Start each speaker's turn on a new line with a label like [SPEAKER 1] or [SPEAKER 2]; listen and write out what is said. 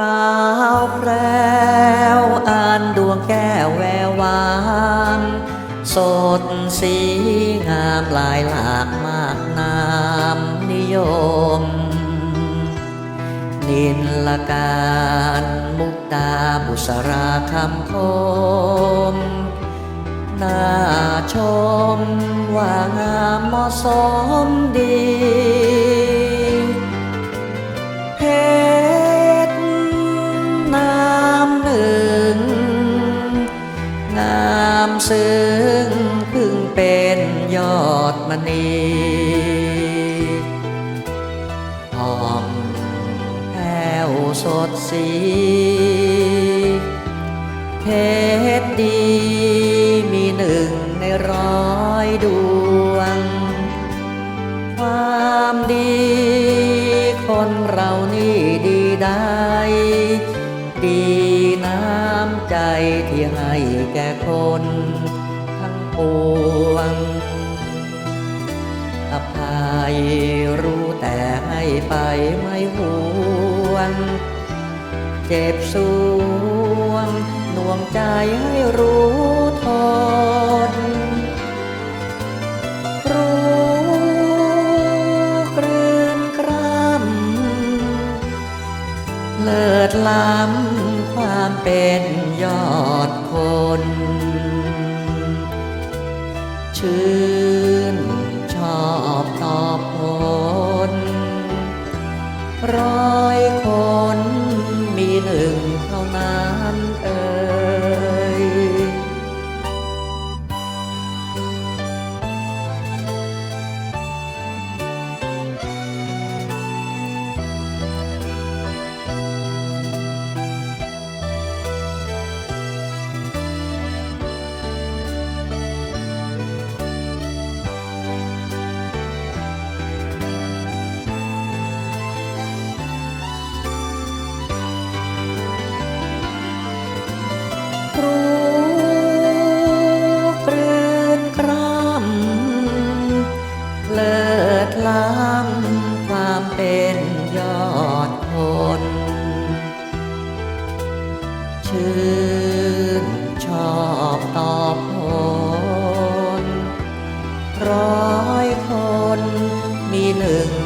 [SPEAKER 1] ราวแพรวอ่านดวงแก้วแวววานสดสีงามลายหลากมากนามนิยม นินละการมุกตาบุษราคำคมน่าชม ว่างามเหมาะสมดี งามซึ้งพึ่งเป็นยอดมณีหอมแผ้วสดสีเพชรดีมีหนึ่งในร้อยดวง ความดีคนเรานี่ดีได้ดี ใจที่ให้แก่คนทั้งปวง อภัยรู้แต่ให้ไปไม่หวง เจ็บสวงน่วงใจให้รู้ เลิศล้ำความเป็นยอดคน ชื่นชอบตอบผลร้อยคนมีหนึ่งเท่านั้นเออ เป็นยอดคน ชื่นชอบตอบผลร้อยคนมีหนึ่ง